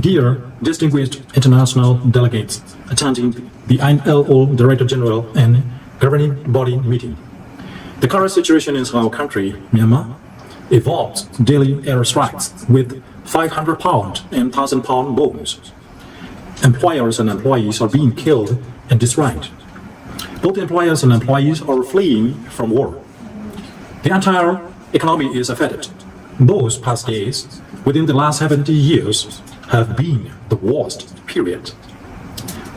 Dear distinguished international delegates attending the ILO Director General and Governing Body meeting, the current situation in our country, Myanmar, evolves daily airstrikes with 500 pound and 1,000 pound bombs. Employers and employees are being killed and destroyed. Both employers and employees are fleeing from war. The entire economy is affected. Those past days, within the last 70 years, have been the worst period.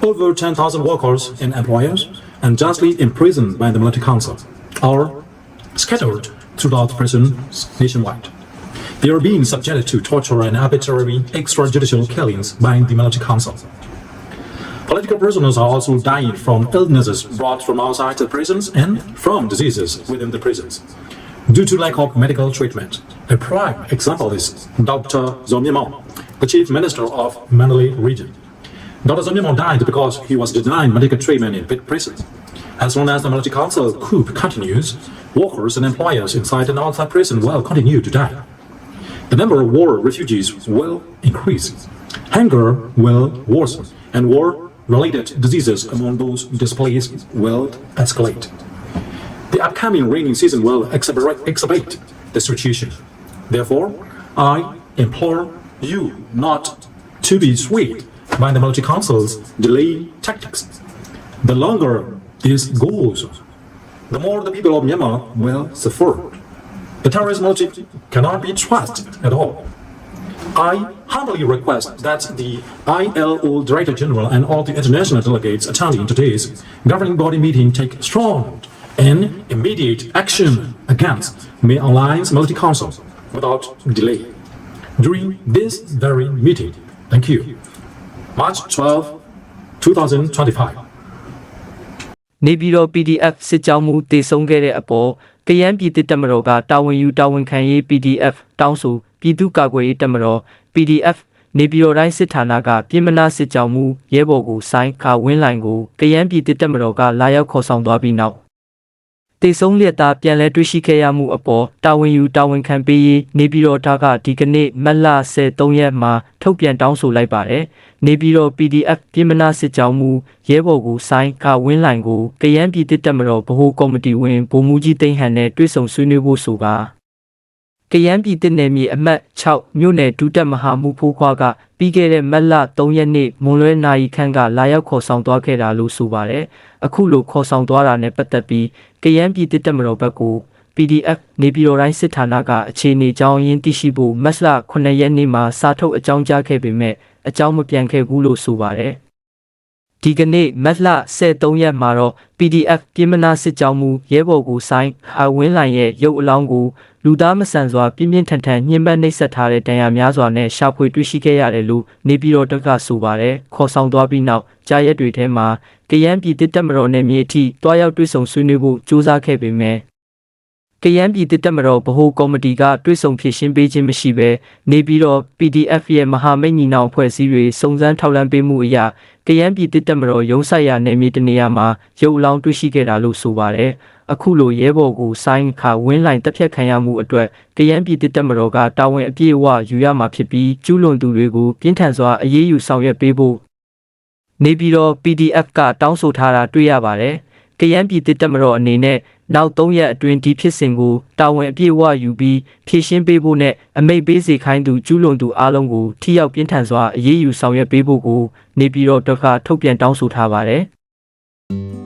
Over 10,000 workers and employers unjustly imprisoned by the military council are scattered throughout prisons nationwide. They are being subjected to torture and arbitrary extrajudicial killings by the military council. Political prisoners are also dying from illnesses brought from outside the prisons and from diseases within the prisons due to lack of medical treatment. A prime example is Dr. Zomyamon, the chief minister of Manali region. Dr. Zomyamon died because he was denied medical treatment in big prisons. As long as the military council coup continues, workers and employers inside and outside prison will continue to die. The number of war refugees will increase. Hunger will worsen, and war-related diseases among those displaced will escalate. The upcoming rainy season will exacerbate the situation. Therefore, I implore you not to be swayed by the multi-councils' delay tactics. The longer this goes, the more the people of Myanmar will suffer. The terrorist military cannot be trusted at all. I humbly request that the ILO Director General and all the international delegates attending today's governing body meeting take strong and immediate action against May Alliance Military Council without delay. During this very meeting, thank you. March 12, 2025. နေပြည်တော် PDF စစ်ကြောင်းမှုတည်ဆုံးခဲ့တဲ့အပေါ်ကရန်ပြည်တစ်တက်မတော်ကတာဝန်ယူတာဝန်ခံရေး PDF တောင်းဆိုပြည်သူ့ကာကွယ်ရေးတက်မတော် PDF နေပြည်တော်တိုင်းစစ်ဌာနကပြည်မနာစစ်ကြောင်းမှုရဲဘော်ကိုစိုင်းခါဝင်းလိုင်ကိုကရန်ပြည်တစ်တက်မတော်ကလာရောက်ခေါ်ဆောင်သွားပြီးနောက် တည်ဆုံးလျက်သားပြန်လည်တွေ့ရှိခဲ့ရမှုအပေါ်တာဝန်ယူတာဝန်ခံပေးရေးနေပြည်တော်ထားကဒီကနေ့မတ်လ13ရက်မှာထုတ်ပြန်တောင်းဆိုလိုက်ပါတယ်။နေပြည်တော် PDF ပြည်မနာစစ်ကြောင်းမူရဲဘော်ကိုစိုင်းကဝင်းလိုင်ကိုကရန်ပြည်တစ်တက်မတော်ဗဟိုကော်မတီဝင်ဗိုလ်မှူးကြီးသိန်းဟန်နဲ့တွေ့ဆုံဆွေးနွေးဖို့ဆိုကာ ကရန်ပြည်တစ်နယ်မြေအမှတ်6မြို့နယ်ဒုတက်မဟာမှုဖိုးခွားကပြီးခဲ့တဲ့မတ်လ3ရက်နေ့မွန်လွဲနာရီခန့်ကလာရောက်ခေါ်ဆောင်သွားခဲ့တာလို့ဆိုပါတယ်။အခုလိုခေါ်ဆောင်သွားတာနဲ့ပတ်သက်ပြီးကရန်ပြည်တစ်တက်မတော်ဘက်ကို PDF နေပြည်တော်တိုင်းစစ်ဌာနကအခြေအနေကြောင်းရင်းသိရှိဖို့မတ်လ9ရက်နေ့မှာစာထုတ်အကြောင်းကြားခဲ့ပေမဲ့အကြောင်းမပြန်ခဲ့ဘူးလို့ဆိုပါတယ်။ ဒီကနေ့မတ်လ13ရက်မှာတော့ PDF ပြည်မနာစစ်ကြောင်းမူရဲဘော်ကိုစိုင်းအဝင်းလိုင်ရဲ့ရုပ်အလောင်းကိုလူသားမဆန်စွာပြင်းပြင်းထန်ထန်ညှဉ်းပန်းနှိပ်စက်ထားတဲ့တန်ရာများစွာနဲ့ရှာဖွေတွေ့ရှိခဲ့ရတယ်လို့နေပြည်တော်တက်ကဆိုပါတယ်။ခေါ်ဆောင်သွားပြီးနောက်ကြားရက်တွေထဲမှာကရန်ပြည်တစ်တက်မတော်နဲ့မြေအထိတွားရောက်တွေ့ဆုံဆွေးနွေးဖို့ကြိုးစားခဲ့ပေမဲ့ ကရန်ပြည်တစ်တက်မတော်ဗဟိုကော်မတီကတွဲဆုံဖြည့်ရှင်းပေးခြင်းမရှိဘဲနေပြီးတော့ PDF ရဲ့မဟာမိတ်ညီနောင်အဖွဲ့အစည်းတွေစုံစမ်းထောက်လှမ်းပေးမှုအရာကရန်ပြည်တစ်တက်မတော်ရုံးဆိုင်ရာနယ်မြေတနေရာမှာရုပ်အလောင်းတွေ့ရှိခဲ့တာလို့ဆိုပါတယ်အခုလိုရဲဘော်ကိုဆိုင်းခါဝင်းလိုင်တက်ဖြတ်ခံရမှုအတွက်ကရန်ပြည်တစ်တက်မတော်ကတာဝန်အပြည့်အဝယူရမှာဖြစ်ပြီးကျူးလွန်သူတွေကိုပြင်းထန်စွာအရေးယူဆောင်ရွက်ပေးဖို့နေပြီးတော့ PDF ကတောင်းဆိုထားတာတွေ့ရပါတယ် ကရန်ပြည်တစ်တက်မတော်အနေနဲ့နောက်၃ရက်အတွင်းဒီဖြစ်စဉ်ကိုတာဝန်အပြည့်အဝယူပြီးဖြည့်ရှင်းပေးဖို့နဲ့အမိတ်ပေးစေခိုင်းသူကျူးလွန်သူအားလုံးကိုထိရောက်ပြင်းထန်စွာအရေးယူဆောင်ရွက်ပေးဖို့ကိုနေပြည်တော်တက္ကထုတ်ပြန်တောင်းဆိုထားပါတယ်။